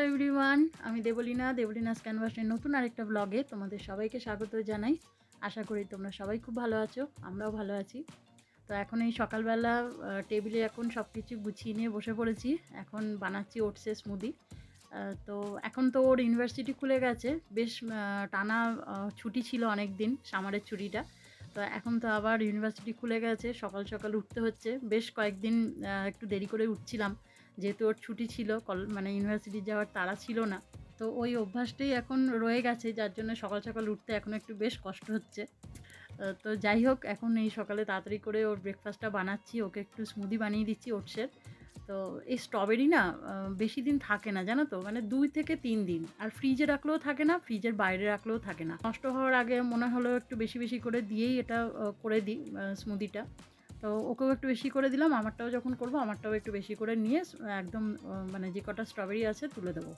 Hello everyone, আমি দেবলীনা। দেবলীনাস ক্যানভাসের নতুন আরেকটা ব্লগে তোমাদের সবাইকে স্বাগত জানাই। আশা করি তোমরা সবাই খুব ভালো আছো, আমরাও ভালো আছি। তো এখন এই সকালবেলা টেবিলে এখন সব কিছু গুছিয়ে নিয়ে বসে পড়েছি। এখন বানাচ্ছি ওটসের স্মুদি তো এখন তো ওর ইউনিভার্সিটি খুলে গেছে। বেশ টানা ছুটি ছিল অনেক দিন সামারের ছুটিটা। তো এখন তো আবার ইউনিভার্সিটি খুলে গেছে। সকাল সকাল উঠতে হচ্ছে। বেশ কয়েকদিন একটু দেরি করে উঠছিলাম। যেহেতু ওর ছুটি ছিল, কল মানে ইউনিভার্সিটি যাওয়ার তারা ছিল না, তো ওই অভ্যাসটাই এখন রয়ে গেছে, যার জন্য সকাল সকাল উঠতে এখন একটু বেশ কষ্ট হচ্ছে। তো যাই হোক, এখন এই সকালে তাড়াতাড়ি করে ওর ব্রেকফাস্টটা বানাচ্ছি, ওকে একটু স্মুদি বানিয়ে দিচ্ছি ওটসের। তো এই স্ট্রবেরি না বেশি দিন থাকে না, জানো তো? মানে দুই থেকে তিন দিন। আর ফ্রিজে রাখলেও থাকে না ফ্রিজের বাইরে রাখলেও থাকে না। নষ্ট হওয়ার আগে মনে হলো একটু বেশি বেশি করে দিয়েই এটা করে দিই স্মুদিটা তো ওকেও একটু বেশি করে দিলাম, আমারটাও যখন করব আমারটাও একটু বেশি করে নিয়ে একদম মানে যে কটা স্ট্রবেরি আছে তুলে দেবো।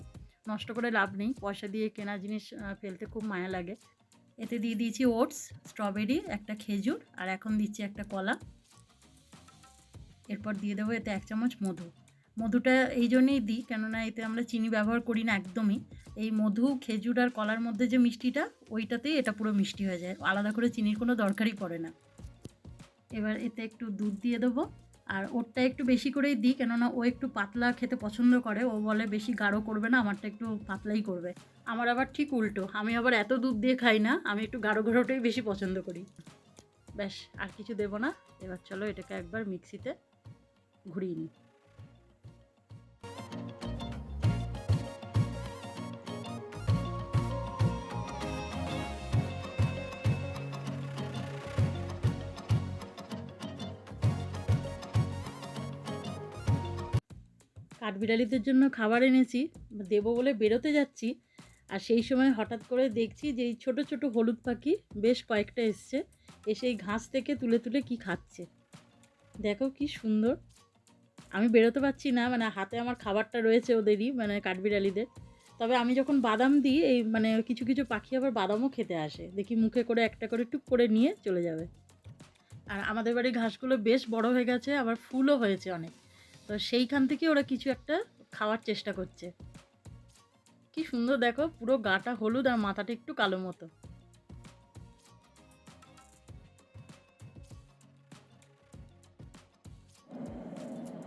নষ্ট করে লাভ নেই, পয়সা দিয়ে কেনা জিনিস ফেলতে খুব মায়া লাগে। এতে দিয়ে দিয়েছি ওটস স্ট্রবেরি একটা খেজুর, আর এখন দিচ্ছি একটা কলা। এরপর দিয়ে দেবো এতে এক চামচ মধু। মধুটা এই জন্যেই দিই, কেননা এতে আমরা চিনি ব্যবহার করি না একদমই। এই মধু, খেজুর আর কলার মধ্যে যে মিষ্টিটা, ওইটাতেই এটা পুরো মিষ্টি হয়ে যায়। আলাদা করে চিনির কোনো দরকারই পড়ে না। এবার এতে একটু দুধ দিয়ে দেবো। আর ওরটা একটু বেশি করেই দিই, কেননা ও একটু পাতলা খেতে পছন্দ করে। ও বলে বেশি গাঢ় করবে না, আমারটা একটু পাতলাই করবে। আমার আবার ঠিক উল্টো, আমি আবার এত দুধ দিয়ে খাই না, আমি একটু গাঢ় গাঢ়টাই বেশি পছন্দ করি। ব্যাস, আর কিছু দেবো না। এবার চলো এটাকে একবার মিক্সিতে ঘুরিয়ে নিই। কাঠবিড়ালিদের জন্য খাবার এনেছি, দেবো বলে বেরোতে যাচ্ছি, আর সেই সময় হঠাৎ করে দেখছি যে এই ছোটো ছোটো হলুদ পাখি বেশ কয়েকটা এসছে, এসে এই ঘাস থেকে তুলে তুলে কি খাচ্ছে। দেখো কি সুন্দর। আমি বেরোতে পারছি না মানে হাতে আমার খাবারটা রয়েছে ওদেরই মানে কাঠবিড়ালিদের। তবে আমি যখন বাদাম দিই, এই মানে কিছু কিছু পাখি আবার বাদামও খেতে আসে। দেখি মুখে করে একটা করে টুক করে নিয়ে চলে যাবে। আর আমাদের বাড়ির ঘাসগুলো বেশ বড় হয়ে গেছে, আবার ফুলও হয়েছে অনেক। তো সেইখান থেকে ওরা কিছু একটা খাওয়ার চেষ্টা করছে। কি সুন্দর দেখো, পুরো গাটা হলুদ আর মাথাটা একটু কালো মতো।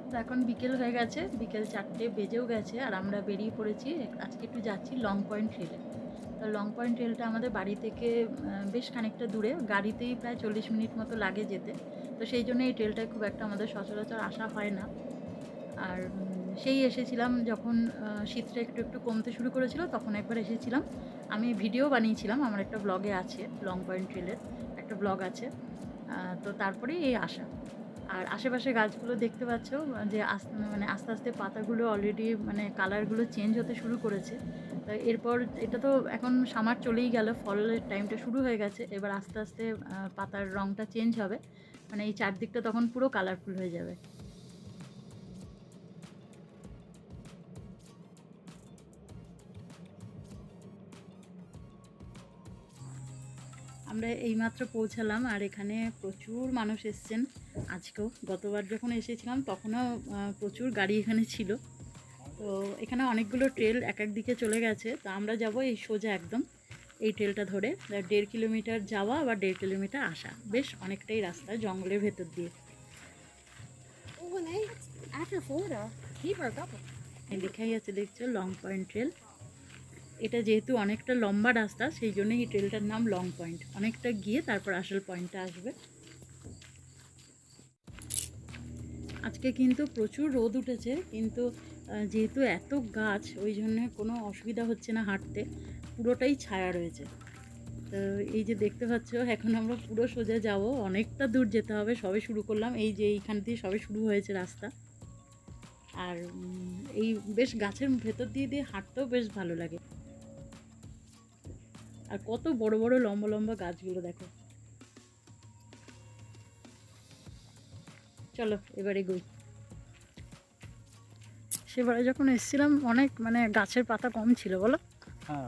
তো এখন বিকেল হয়ে গেছে, বিকেল চারটে বেজেও গেছে আর আমরা বেরিয়ে পড়েছি, আজকে একটু যাচ্ছি লং পয়েন্ট ট্রেলে তো লং পয়েন্ট ট্রেলটা আমাদের বাড়ি থেকে বেশ খানিকটা দূরে, গাড়িতেই প্রায় চল্লিশ মিনিট মতো লাগে যেতে। তো সেই জন্য এই ট্রেলটায় খুব একটা আমাদের সচরাচর আসা হয় না। আর সেই এসেছিলাম যখন শীতটা একটু একটু কমতে শুরু করেছিল, তখন একবার এসেছিলাম। আমি ভিডিও বানিয়েছিলাম, আমার একটা ব্লগে আছে লং পয়েন্ট ট্রেলের একটা ব্লগ আছে। তো তারপরেই এই আসা আর আশেপাশে গাছগুলো দেখতে পাচ্ছ, যে আস্তে মানে আস্তে আস্তে পাতাগুলো অলরেডি মানে কালারগুলো চেঞ্জ হতে শুরু করেছে। তো এরপর এটা তো এখন সামার চলেই গেল, ফলের টাইমটা শুরু হয়ে গেছে, এবার আস্তে আস্তে পাতার রঙটা চেঞ্জ হবে। মানে এই চারদিকটা তখন পুরো কালারফুল হয়ে যাবে। আমরা এইমাত্র পৌঁছালাম আর এখানে প্রচুর মানুষ এসছেন। আজকেও গতবার যখন এসেছিলাম তখনও প্রচুর গাড়ি এখানে ছিল। তো এখানে অনেকগুলো ট্রেল এক এক দিকে চলে গেছে। তো আমরা যাব এই সোজা একদম এই ট্রেলটা ধরে। দেড় কিলোমিটার যাওয়া আবার দেড় কিলোমিটার আসা। বেশ অনেকটাই রাস্তা জঙ্গলের ভেতর দিয়ে। Oh, এই লেখাই আছে দেখছ লং পয়েন্ট ট্রেল এটা যেহেতু অনেকটা লম্বা রাস্তা, সেই জন্য এই ট্রেলটার নাম লং পয়েন্ট অনেকটা গিয়ে তারপর আসল পয়েন্টটা আসবে। আজকে কিন্তু প্রচুর রোদ উঠেছে, কিন্তু যেহেতু এত গাছ, ওই জন্য কোনো অসুবিধা হচ্ছে না হাঁটতে। পুরোটাই ছায়া রয়েছে। তো এই যে দেখতে পাচ্ছ, এখন আমরা পুরো সোজা যাব। অনেকটা দূর যেতে হবে, সবে শুরু করলাম। এই যে এইখান দিয়ে সবে শুরু হয়েছে রাস্তা। আর এই বেশ গাছের ভেতর দিয়ে দিয়ে হাঁটতেও বেশ ভালো লাগে। আর কত বড় বড় লম্বা লম্বা গাছগুলো দেখো। চলো এবারে এগোই সেবারে যখন এসেছিলাম অনেক মানে গাছের পাতা কম ছিল বলো? হ্যাঁ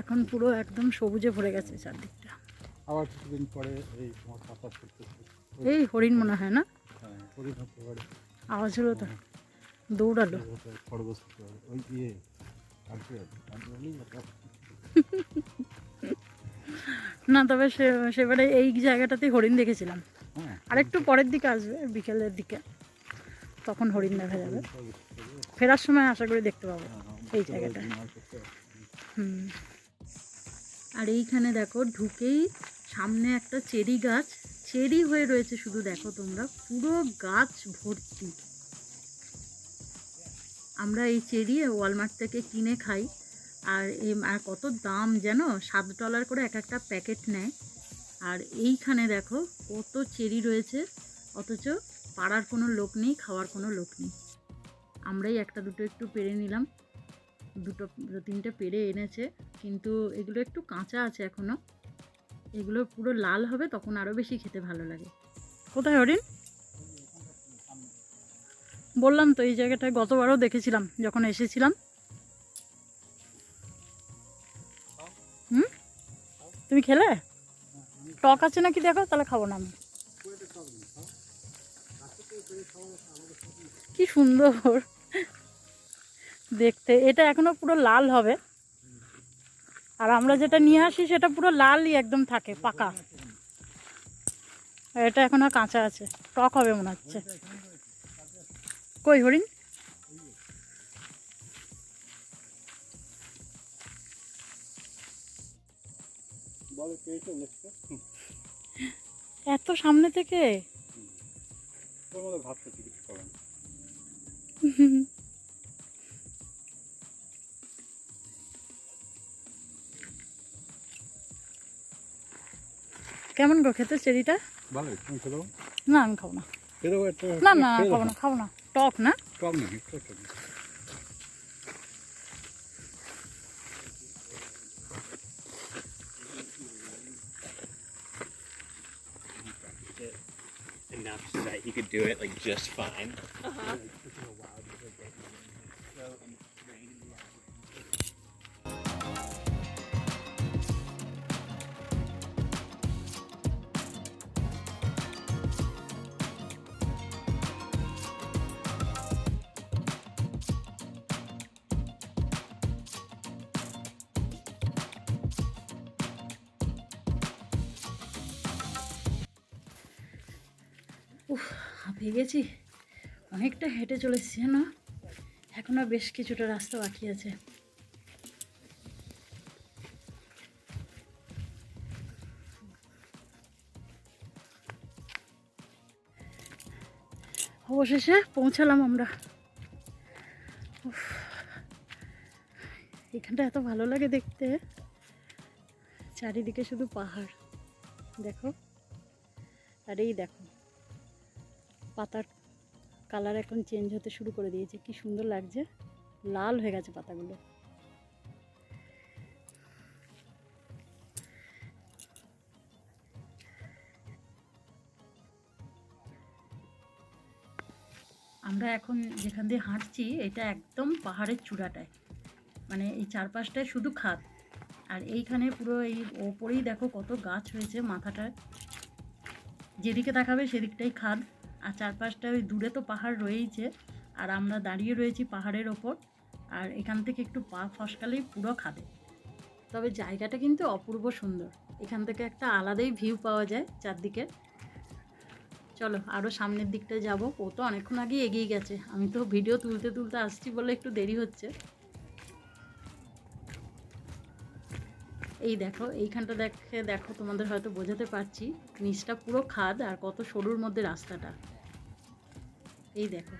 এখন পুরো একদম সবুজে ভরে গেছে চারদিকটা। আবার কিছুদিন পরে এই পাতা এই হরিণ মনে হয় না? হ্যাঁ আওয়াজ হলো তো। হ্যাঁ। দৌড়ালো। খরগোশ ওই না তবে সে সেবারে এই জায়গাটাতে হরিণ দেখেছিলাম। আর একটু পরের দিকে আসবে বিকেলের দিকে। তখন হরিণ দেখা যাবে। ফেরার সময় আশা করি দেখতে পাবো হ্যাঁ, হ্যাঁ, এই জায়গাটা। হুম। আর এইখানে দেখো ঢুকেই সামনে একটা চেরি গাছ। চেরি হয়ে রয়েছে শুধু দেখো তোমরা পুরো গাছ ভর্তি। আমরা এই চেরি ওয়ালমার্ট থেকে কিনে খাই। আর এ আর কত দাম যেন, সাত ডলার করে এক একটা প্যাকেট নেয়। আর এইখানে দেখো, কত চেরি রয়েছে। অথচ পাড়ার কোনো লোক নেই, খাওয়ার কোনো লোক নেই। আমরাই একটা দুটো একটু পেরে নিলাম। দুটো, তিনটে পেরে এনেছে। কিন্তু এগুলো একটু কাঁচা আছে এখনও এগুলো পুরো লাল হবে, তখন আরও বেশি খেতে ভালো লাগে। কোথায় হরিণ? বললাম তো, এই জায়গাটায় গতবারও দেখেছিলাম, যখন এসেছিলাম। হুম? তুমি খেলে? টক আছে নাকি দেখো, তাহলে খাব না আমি। কি সুন্দর। দেখতে, এটা এখনও পুরো লাল হবে। আর আমরা যেটা নিয়ে আসি, সেটা পুরো লালই একদম থাকে, পাকা। আর এটা এখনও কাঁচা আছে, টক হবে মনে হচ্ছে। কই হরিণ? এত সামনে থেকে? কেমন গো খেতে চেরিটা? ভালো না আমি খাব না। না না খাব না খাব না। টক না কম নাকি একটু একটু। enough so that he could do it like just fine. উফ, হাঁপিয়ে গেছি। অনেকটা হেঁটে চলে এসেছি না এখনও বেশ কিছুটা রাস্তা বাকি আছে। অবশেষে পৌঁছালাম আমরা। এখানটা এত ভালো লাগে দেখতে। চারিদিকে শুধু পাহাড়, দেখো। আর এই দেখো। পাতার কালার এখন চেঞ্জ হতে শুরু করে দিয়েছে। কি সুন্দর লাগছে। লাল হয়ে গেছে পাতাগুলো। আমরা এখন যেখান দিয়ে হাঁটছি, এটা একদম পাহাড়ের চূড়াটায়। মানে এই চারপাশটায় শুধু খাদ আর এইখানে পুরো এই ওপরেই দেখো কত গাছ হয়েছে মাথাটায়। যেদিকে তাকাবে সেদিকটাই খাদ। আর চারপাশটা ওই দূরে তো পাহাড় রয়েইছে। আর আমরা দাঁড়িয়ে রয়েছি পাহাড়ের ওপর। আর এখান থেকে একটু পা ফসকালেই পুরো খাদে। তবে জায়গাটা কিন্তু অপূর্ব সুন্দর। এখান থেকে একটা আলাদাই ভিউ পাওয়া যায় চারদিকে। চলো আরও সামনের দিকটায় যাব। ও তো অনেকক্ষণ আগে এগিয়ে গেছে। আমি তো ভিডিও তুলতে তুলতে আসছি বলে একটু দেরি হচ্ছে। এই দেখো, এইখানটা দেখে দেখো, তোমাদের হয়তো বোঝাতে পারছি। নিচটা পুরো খাদ আর কত সরুর মধ্যে রাস্তাটা। এই দেখো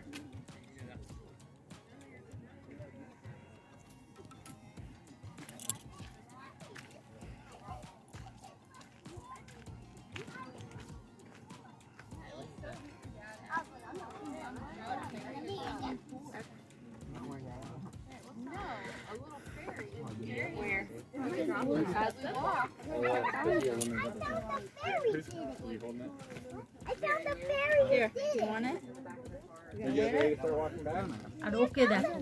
আর ওকে দেখো,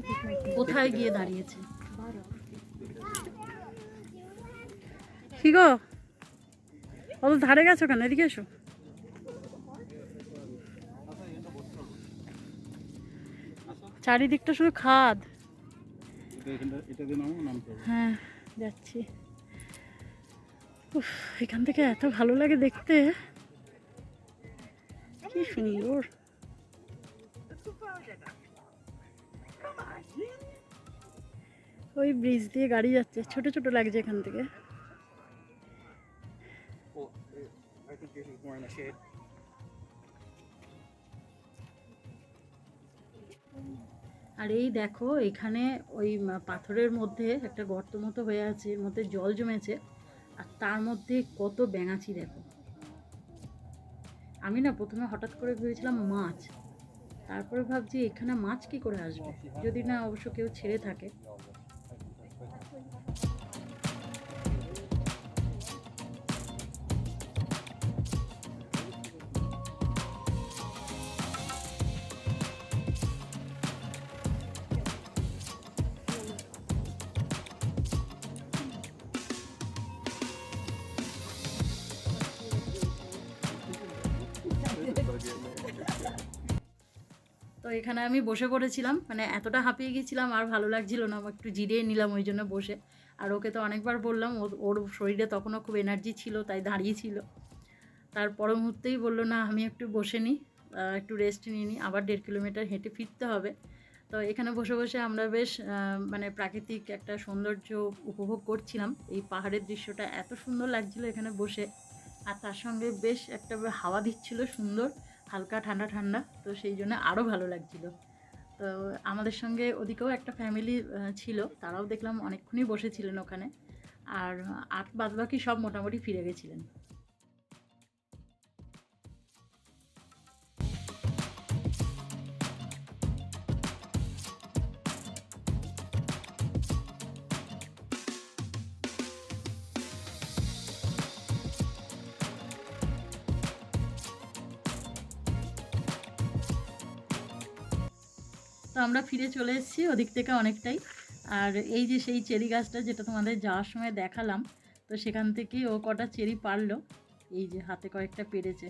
কোথায় গিয়ে দাঁড়িয়েছে। কি গো? অত ধারে গেছো কেন? এদিকে এসো। চারিদিকটা শুধু খাদ। হ্যাঁ যাচ্ছি। এখান থেকে এত ভালো লাগে দেখতে। কি সুন্দর ওই ব্রিজ দিয়ে গাড়ি যাচ্ছে ছোট ছোট লাগছে এখান থেকে। Shade. আর এই দেখো এখানে ওই পাথরের মধ্যে একটা গর্ত মতো হয়ে আছে এর মধ্যে জল জমেছে আর তার মধ্যে কত ব্যাঙাচি দেখো। আমি না প্রথমে হঠাৎ করে ভেবেছিলাম মাছ তারপরে ভাবছি এখানে মাছ কি করে আসবে? যদি না অবশ্য কেউ ছেড়ে থাকে। তো এখানে আমি বসে পড়েছিলাম মানে এতটা হাঁপিয়ে গেছিলাম আর ভালো লাগছিল না, আমি একটু জিরিয়ে নিলাম ওই জন্য বসে। আর ওকে তো অনেকবার বললাম, ওর ওর শরীরে তখনও খুব এনার্জি ছিল, তাই দাঁড়িয়ে ছিল। তার পর মুহূর্তেই বলল, না, আমি একটু বসে নিই একটু রেস্ট নিয়ে নিই, আবার দেড় কিলোমিটার হেঁটে ফিরতে হবে। তো এখানে বসে বসে আমরা বেশ মানে প্রাকৃতিক একটা সৌন্দর্য উপভোগ করছিলাম। এই পাহাড়ের দৃশ্যটা এত সুন্দর লাগছিল এখানে বসে। আর তার সঙ্গে বেশ একটা হাওয়া দিচ্ছিল সুন্দর। হালকা, ঠান্ডা ঠান্ডা, তো সেই জন্য আরও ভালো লাগছিল। তো আমাদের সঙ্গে ওদিকেও একটা ফ্যামিলি ছিল, তারাও দেখলাম অনেকক্ষণই বসেছিলেন ওখানে। আর আর বাদবাকি সব মোটামুটি ফিরে গেছিলেন। তো আমরা ফিরে চলে এসেছি ওদিক থেকে অনেকটাই। আর এই যে সেই চেরি গাছটা যেটা তোমাদের যাওয়ার সময় দেখালাম, তো সেখান থেকেই ও কটা চেরি পারল। এই যে হাতে কয়েকটা পেরেছে।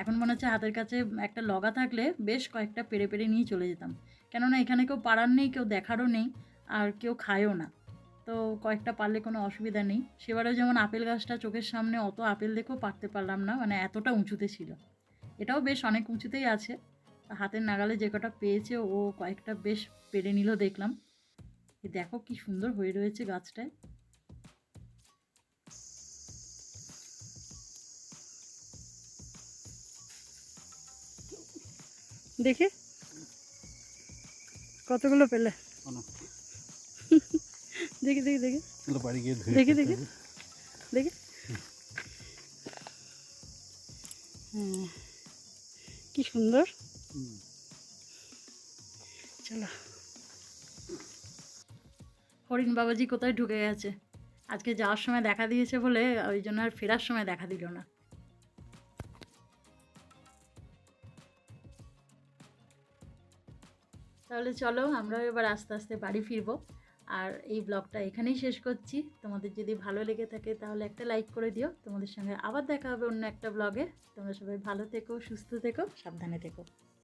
এখন মনে হচ্ছে হাতের কাছে একটা লগা থাকলে বেশ কয়েকটা পেরে পেরে নিয়ে চলে যেতাম। কেননা এখানে কেউ পাড়ার নেই, কেউ দেখারও নেই, আর কেউ খায়ও না। তো কয়েকটা পারলে কোনো অসুবিধা নেই। সেবারেও যেমন আপেল গাছটা চোখের সামনে অত আপেল দেখেও পারতে পারলাম না মানে এতটা উঁচুতে ছিল। এটাও বেশ অনেক উঁচুতেই আছে। হাতের নাগালে যে কটা পেয়েছে ও কয়েকটা বেশ পেরে নিল দেখলাম। দেখো কি সুন্দর হয়ে রয়েছে গাছটায়। দেখে। কতগুলো পেলে? দেখি দেখি দেখি। বাড়ি গিয়ে দেখি, দেখি। দেখি। হ্যাঁ। কি সুন্দর। চলো। হরিণ বাবাজি কোথায় ঢুকে গেছে? আজকে যাওয়ার সময় দেখা দিয়েছে বলে, ওই জন্য আর ফেরার সময় দেখা দিল না। তাহলে চলো আমরা এবার আস্তে আস্তে বাড়ি ফিরবো। আর এই ব্লগটা এখানেই শেষ করছি। তোমাদের যদি ভালো লেগে থাকে তাহলে একটা লাইক করে দিও। তোমাদের সঙ্গে আবার দেখা হবে অন্য একটা ব্লগে। তোমরা সবাই ভালো থেকো, সুস্থ থেকো, সাবধানে থেকো।